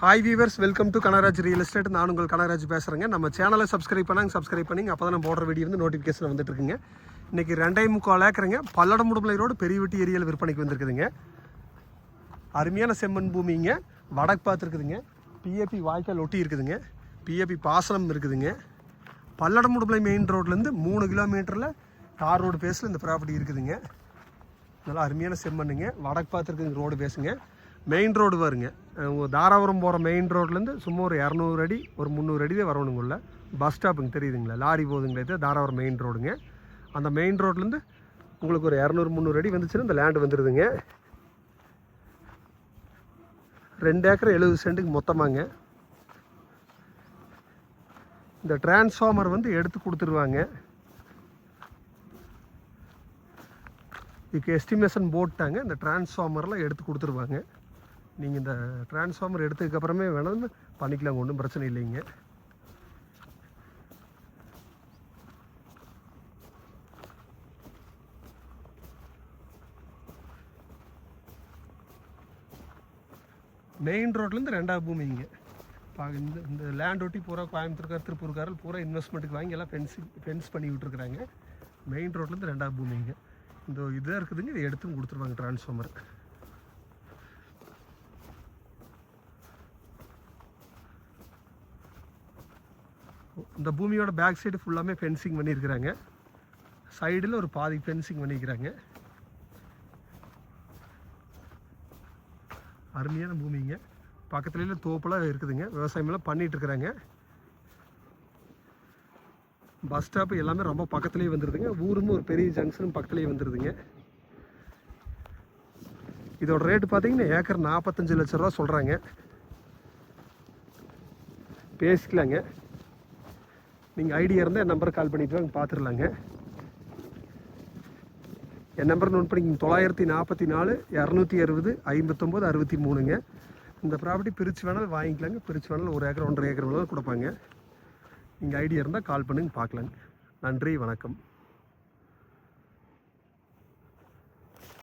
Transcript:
Hi viewers welcome to Kanaraj real estate நான் உங்கள் கனராஜ் பேசுகிறேங்க நம்ம சேனலை சப்ஸ்கிரைப் பண்ணாங்க சப்ஸ்கிரைப் பண்ணிங்க அப்போ தான் நம்ம போடுற வீடியோ வந்து நோட்டிஃபிகேஷன் வந்துட்டு இருக்குங்க இன்றைக்கி ரெண்டே முக்கால் ஏக்கருங்க. பல்லடம் முடுமலை ரோடு பெரியவெட்டி ஏரியாவில் விற்பனைக்கு வந்திருக்குதுங்க. அருமையான செம்மண் பூமிங்க. வடக்கு பார்த்துருக்குதுங்க. பிஏபி வாய்க்கால் ஒட்டி இருக்குதுங்க. பிஏபி பாசனம் இருக்குதுங்க. பல்லடம் முடுமலை மெயின் ரோட்லேருந்து மூணு கிலோமீட்டரில் தார் ரோடு பேஸில் இந்த ப்ராப்பர்ட்டி இருக்குதுங்க. நல்லா அருமையான செம்மண்ணுங்க. வடக்கு பார்த்துருக்குங்க ரோடு பேசுங்க மெயின் ரோடு வருங்க உங்கள் தாராபுரம் போகிற மெயின் ரோட்லேருந்து சும்மா ஒரு இரநூறு அடி ஒரு முந்நூறு அடி தான் வரணுங்குள்ள பஸ் ஸ்டாப்புங்க தெரியுதுங்களா? லாரி போகுதுங்களே இது? தாராபுரம் மெயின் ரோடுங்க அந்த மெயின் ரோட்லேருந்து உங்களுக்கு ஒரு இரநூறு முந்நூறு அடி வந்துச்சுன்னா இந்த லேண்டு வந்துடுதுங்க ரெண்டு ஏக்கர் எழுபது சென்ட்டுக்கு மொத்தமாங்க. இந்த டிரான்ஸ்ஃபார்மர் வந்து எடுத்து கொடுத்துருவாங்க. இதுக்கு எஸ்டிமேஷன் போட்டாங்க. இந்த டிரான்ஸ்ஃபார்மர்லாம் எடுத்து கொடுத்துருவாங்க. நீங்கள் இந்த டிரான்ஸ்ஃபார்மர் எடுத்ததுக்கப்புறமே வேணாலும் பண்ணிக்கலாம் ஒன்றும் பிரச்சனை இல்லைங்க மெயின் ரோட்லேருந்து ரெண்டாவது பூமிங்க இந்த இந்த லேண்ட் ஒட்டி பூரா கோயம்புத்தூர்கார் திருப்பூர்காரல் பூரா இன்வெஸ்ட்மெண்ட்டுக்கு வாங்கி எல்லாம் ஃபென்ஸ் ஃபென்ஸ் பண்ணி விட்டுருக்குறாங்க. மெயின் ரோட்லேருந்து ரெண்டாவது பூமிங்க இந்த இதாக இருக்குதுங்க இதை எடுத்தும் கொடுத்துருவாங்க டிரான்ஸ்ஃபார்மர் இந்த பூமியோட பேக் சைடு ஃபுல்லாமே ஃபென்சிங் பண்ணியிருக்கிறாங்க. சைடில் ஒரு பாதி ஃபென்சிங் பண்ணியிருக்கிறாங்க. அருமையான பூமிங்க பக்கத்துலேயே தோப்பெல்லாம் இருக்குதுங்க. விவசாயமெல்லாம் பண்ணிட்டு இருக்கிறாங்க பஸ் ஸ்டாப்பு எல்லாமே ரொம்ப பக்கத்துலேயே வந்துடுதுங்க ஊரும் ஒரு பெரிய ஜங்ஷனும் பக்கத்துலேயே வந்துடுதுங்க இதோட ரேட்டு பார்த்தீங்கன்னா ஏக்கர் நாற்பத்தஞ்சு லட்ச ரூபா சொல்கிறாங்க பேசிக்கலாங்க. நீங்கள் ஐடியா இருந்தால் என் நம்பர் கால் பண்ணிட்டு வாங்க பார்த்துடலாங்க என் நம்பர் நோட் பண்ணிக்கிங்க தொள்ளாயிரத்தி நாற்பத்தி நாலு இரநூத்தி அறுபது ஐம்பத்தொம்போது அறுபத்தி மூணுங்க. இந்த ப்ராப்பர்ட்டி பிரித்து வேணாலும் வாங்கிக்கலாங்க. பிரித்து வேணாலும் ஒரு ஏக்கர் ஒன்றரை ஏக்கர் வேணாலும் கொடுப்பாங்க. நீங்கள் ஐடியா இருந்தால் கால் பண்ணுங்க பார்க்கலாங்க நன்றி வணக்கம்.